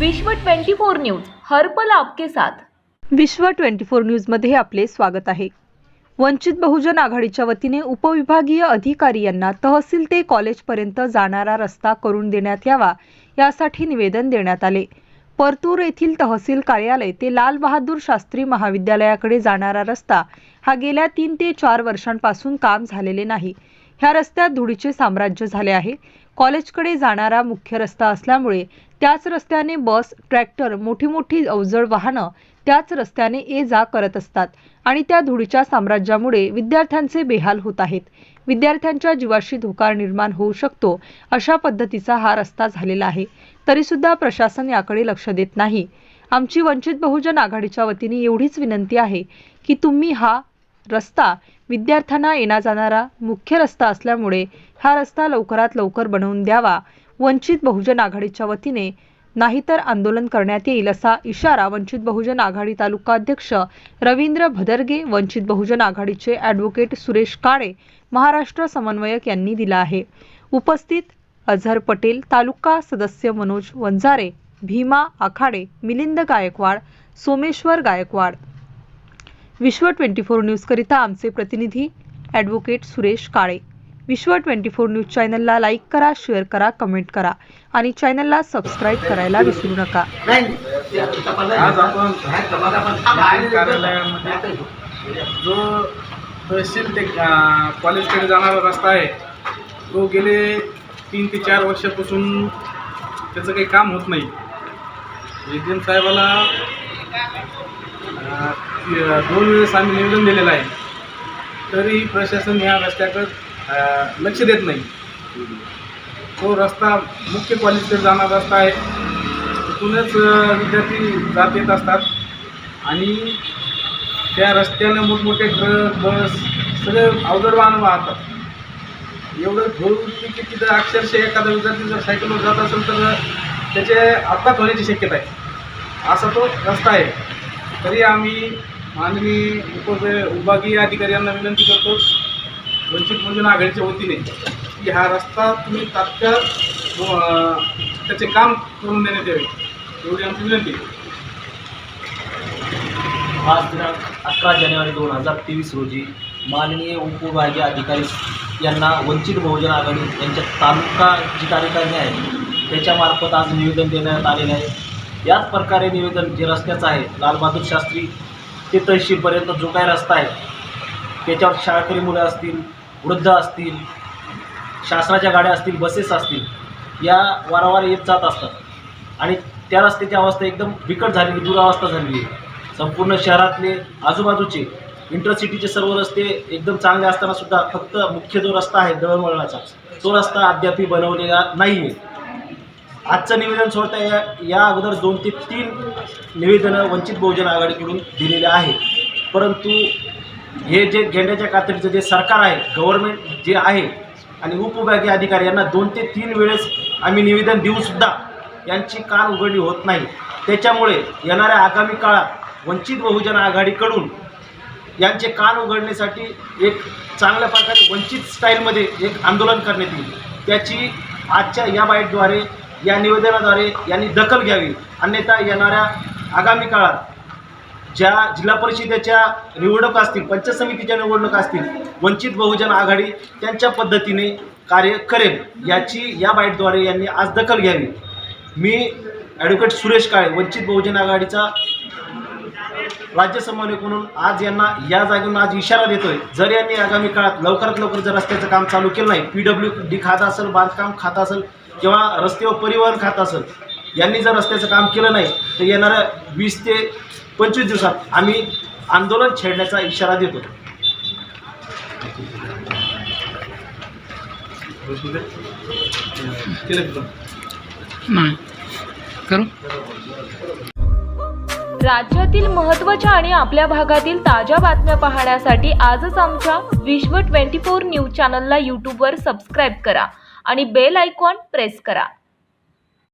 विश्व 24 न्यूज हर्पल आपके साथ. विश्व ट्वेंटी फोर न्यूजमध्ये आपले स्वागत आहे. वंचित बहुजन आघाडीच्या वतीने उपविभागीय अधिकारी यांना तहसील ते कॉलेजपर्यंत जाणारा रस्ता करून देण्यात यावा यासाठी निवेदन देण्यात आले. परतूर येथील तहसील कार्यालय ते लाल बहादूर शास्त्री महाविद्यालयाकडे जाणारा रस्ता हा गेल्या तीन ते चार वर्षांपासून काम झालेले नाही. ह्या रस्त्यात धुळीचे साम्राज्य झाले आहे. कॉलेजकडे जाणारा मुख्य रस्ता असल्यामुळे त्याच रस्त्याने बस ट्रॅक्टर मोठी मोठी अवजड वाहनं त्याच रस्त्याने ये जा करत असतात आणि त्या धुळीच्या साम्राज्यामुळे विद्यार्थ्यांचे बेहाल होत आहेत. विद्यार्थ्यांच्या जीवाशी धोका निर्माण होऊ शकतो अशा पद्धतीचा हा रस्ता झालेला आहे. तरीसुद्धा प्रशासन याकडे लक्ष देत नाही. आमची वंचित बहुजन आघाडीच्या वतीने एवढीच विनंती आहे की तुम्ही हा रस्ता विद्यार्थ्यांना येणा जाणारा मुख्य रस्ता असल्यामुळे हा रस्ता लवकरात लवकर बनवून द्यावा. वंचित बहुजन आघाडीच्या वतीने नाहीतर आंदोलन करण्यात येईल असा इशारा वंचित बहुजन आघाडी तालुका अध्यक्ष रवींद्र भदरगे वंचित बहुजन आघाडीचे ॲडव्होकेट सुरेश काळे महाराष्ट्र समन्वयक यांनी दिला आहे. उपस्थित अझहर पटेल तालुका सदस्य मनोज वंजारे भीमा आखाडे मिलिंद गायकवाड सोमेश्वर गायकवाड. विश्व ट्वेंटी फोर न्यूजकरिता आमचे प्रतिनिधी advocate Suresh Kale. Vishwa twenty four news चॅनलला लाईक करा शेअर करा कमेंट करा आणि चॅनलला सबस्क्राईब करायला विसरू नका. आज आपण तहसील कार्यालयामध्ये जो तहसील ते कॉलेजकडे जाणारा रस्ता आहे तो गेले तीन ते चार वर्षापासून त्याचं काही काम होत नाही. एम साहेबाला दोन वेळेस आम्ही निवेदन दिलेलं आहे. तरी प्रशासन या रस्त्याकडं लक्ष देत नाही. तो रस्ता मुख्य कॉलेजकडे जाणारा रस्ता आहे. तिथूनच विद्यार्थी जात येत असतात. आणि त्या रस्त्यानं मोठमोठे ट्रक बस सगळे अवजड वाहन वाहतात. एवढं घरून की तिथं अक्षरशः एखादा विद्यार्थी जर सायकलवर जात असेल तर त्याचे अपघात होण्याची शक्यता आहे. असा तो रस्ता आहे. तरी आम्ही माननीय उप विभागीय अधिकारी यांना विनंती करतो वंचित बहुजन आघाडीच्या वतीने की हा रस्ता तुम्ही तात्काळ त्याचे काम करून देण्यात यावे. एवढी आमची विनंती आज दिनांक अकरा जानेवारी दोन हजार तेवीस रोजी माननीय उपविभागीय अधिकारी यांना वंचित बहुजन आघाडी यांच्या तालुका जी कार्यकारिणी आहे त्याच्यामार्फत आज निवेदन देण्यात आलेले आहे. याच प्रकारे निवेदन जे रस्त्याचं आहे लालबहादूर शास्त्री ते तहसीलपर्यंत जो काही रस्ता आहे त्याच्यावर शाळकरी मुलं असतील वृद्ध असतील शासनाच्या गाड्या असतील बसेस असतील या वारंवार येत जात असतात. आणि त्या रस्त्याची अवस्था एकदम बिकट झालेली दुरावस्था झालेली आहे. संपूर्ण शहरातले आजूबाजूचे इंटरसिटीचे सर्व रस्ते एकदम चांगले असताना सुद्धा फक्त मुख्य जो रस्ता आहे दळणवळणाचा तो रस्ता अद्याप बनवलेला नाही आहे आजचं निवेदन सोडता या या अगोदर दोन ते तीन निवेदनं वंचित बहुजन आघाडीकडून दिलेले आहेत. परंतु हे जे घेण्याच्या कातडीचं जे सरकार आहे गव्हर्नमेंट जे आहे आणि उपविभागीय अधिकारी यांना दोन ते तीन वेळेस आम्ही निवेदन देऊसुद्धा यांची कान उघडणी होत नाही. त्याच्यामुळे येणाऱ्या आगामी काळात वंचित बहुजन आघाडीकडून यांचे कान उघडण्यासाठी एक चांगल्या प्रकारे वंचित स्टाईलमध्ये एक आंदोलन करण्यात येईल. त्याची आजच्या या बाईटद्वारे या निवेदनाद्वारे यांनी दखल घ्यावी. अन्यथा येणाऱ्या आगामी काळात ज्या जिल्हा परिषदेच्या निवडणुका असतील पंचायत समितीच्या निवडणुका असतील वंचित बहुजन आघाडी त्यांच्या पद्धतीने कार्य करेल याची या बाईटद्वारे यांनी आज दखल घ्यावी. मी ॲडव्होकेट सुरेश काळे वंचित बहुजन आघाडीचा राज्य समन्वयक म्हणून आज यांना या जागेवरून आज इशारा देतोय. जर यांनी आगामी काळात लवकरात लवकर जर रस्त्याचं काम चालू केलं नाही पी डब्ल्यू डी खातं असेल बांधकाम खातं असेल किंवा रस्ते व परिवहन खातं असेल यांनी जर रस्त्याचं काम केलं नाही तर येणाऱ्या वीस ते पंचवीस दिवसात आम्ही आंदोलन छेडण्याचा इशारा देतो. राज्यातील महत्त्वाच्या आणि आपल्या भागातील ताज्या बातम्या पाहण्यासाठी आजच आमच्या विश्व 24 न्यूज चॅनलला यूट्यूबवर सबस्क्राईब करा आणि बेल आयकॉन प्रेस करा.